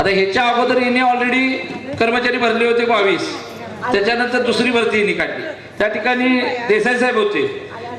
आता ह्याच्या अगोदर हिने ऑलरेडी कर्मचारी भरले होते बावीस. त्याच्यानंतर दुसरी भरती हिने काढली. त्या ठिकाणी देसाई साहेब होते.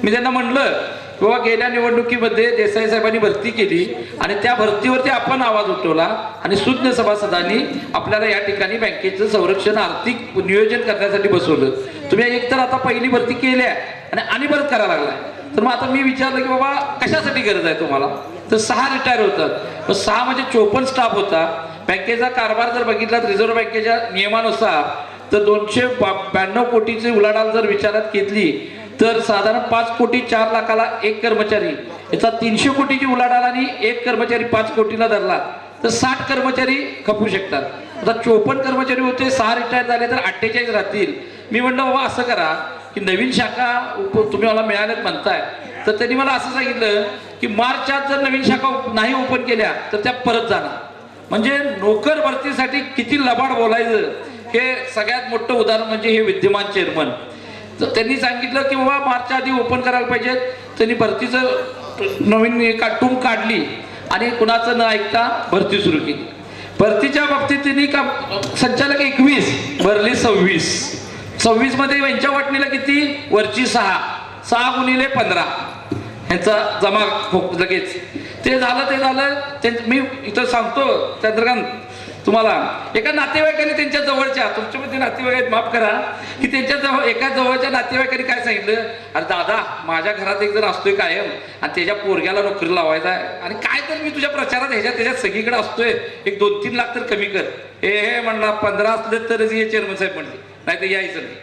मी त्यांना म्हटलं किंवा गेल्या निवडणुकीमध्ये देसाई साहेबांनी भरती केली आणि त्या भरतीवरती आपण आवाज उठवला आणि सुज्ञ सभासदांनी आपल्याला या ठिकाणी बँकेचं संरक्षण आर्थिक नियोजन करण्यासाठी बसवलं. तुम्ही एकतर आता पहिली भरती केल्या आणि आणि परत करायला लागलाय. तर मग आता मी विचारलं की बाबा कशासाठी गरज आहे तुम्हाला? तर सहा रिटायर होतात. मग सहा म्हणजे चोपन्न स्टाफ होता. बँकेचा कारभार जर बघितला रिझर्व्ह बँकेच्या नियमानुसार तर दोनशे ब्याण्णव कोटीची उलाढाल जर विचारात घेतली तर साधारण पाच कोटी चार लाखाला एक कर्मचारी याचा तीनशे कोटीची उलाढाल आणि एक कर्मचारी पाच कोटीला धरला तर साठ कर्मचारी खपू शकतात. आता चोपन्न कर्मचारी होते सहा रिटायर झाले तर अठ्ठेचाळीस राहतील. मी म्हणलं बाबा असं करा की नवीन शाखा उप- तुम्ही मला मिळाल्यात म्हणताय. तर त्यांनी मला असं सांगितलं की मार्चात जर नवीन शाखा नाही ओपन केल्या तर त्या परत जाणार. म्हणजे नोकर भरतीसाठी किती लबाड बोलायचं? हे सगळ्यात मोठं उदाहरण म्हणजे हे विद्यमान चेअरमन. त्यांनी सांगितलं की बाबा मार्चच्या आधी ओपन करायला पाहिजे त्यांनी भरतीचं नवीन काटून काढली आणि कुणाचं न ऐकता भरती सुरू केली. भरतीच्या बाबतीत त्यांनी का संचालक एकवीस भरली सव्वीस. सव्वीसमध्ये यांच्या वाटणीला किती? वरची सहा. सहा गुणिले पंधरा. ह्यांचा जमा हो- लगेच. ते झालं ते झालं. ते मी इथं सांगतो चंद्रकांत तुम्हाला. एका नातेवाईकाने त्यांच्या जवळच्या तुमच्यामध्ये नातेवाईक आहेत, माफ करा की त्यांच्या जवळ एका जवळच्या नातेवाईकाने काय सांगितलं? अरे दादा माझ्या घरात एक जण असतोय कायम आणि त्याच्या पोरग्याला नोकरी लावायचा आहे. आणि काय तर मी तुझ्या प्रचारात ह्याच्या त्याच्यात सगळीकडे असतोय. एक दोन तीन लाख तर कमी कर. हे हे म्हणला पंधरा असले तरच हे चेअरमन साहेब म्हणले. नाही तर यायचं नाही.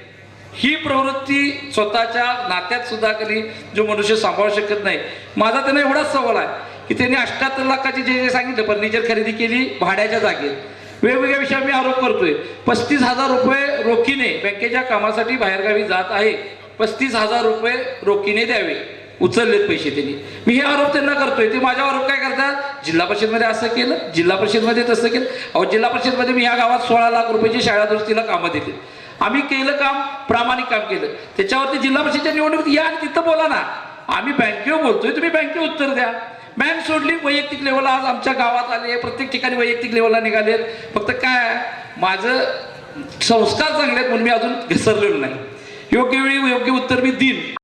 ही प्रवृत्ती स्वतःच्या नात्यात सुद्धा कधी जो मनुष्य सांभाळू शकत नाही. माझा त्यांना एवढाच सवाल आहे. की त्यांनी अठ्याहत्तर लाखाची जे जे सांगितलं फर्निचर खरेदी केली भाड्याच्या जागेत. वेगवेगळ्या विषयावर मी आरोप करतोय. पस्तीस हजार रुपये रोखीने बँकेच्या कामासाठी बाहेरगावी जात आहे. पस्तीस हजार रुपये रोखीने द्यावे. उचललेत पैसे त्यांनी. मी हे आरोप त्यांना करतोय. ते माझ्या आरोप काय करतात? जिल्हा परिषदमध्ये असं केलं. जिल्हा परिषदमध्ये तसं केलं. अहो जिल्हा परिषदमध्ये मी या गावात सोळा लाख रुपयाची शाळा दुरुस्तीला कामं दिली आम्ही केलं काम प्रामाणिक काम केलं. त्याच्यावरती जिल्हा परिषदच्या निवडणुकीत या आणि तिथं बोला ना. आम्ही बँकेवर बोलतोय तुम्ही बँकेवर उत्तर द्या. बँक सोडली. वैयक्तिक लेवलला आज आमच्या गावात आले प्रत्येक ठिकाणी वैयक्तिक लेवलला निघालेत फक्त काय माझं संस्कार चांगले आहेत म्हणून मी अजून घसरलेलो नाही. योग्य वेळी योग्य उत्तर मी देईन.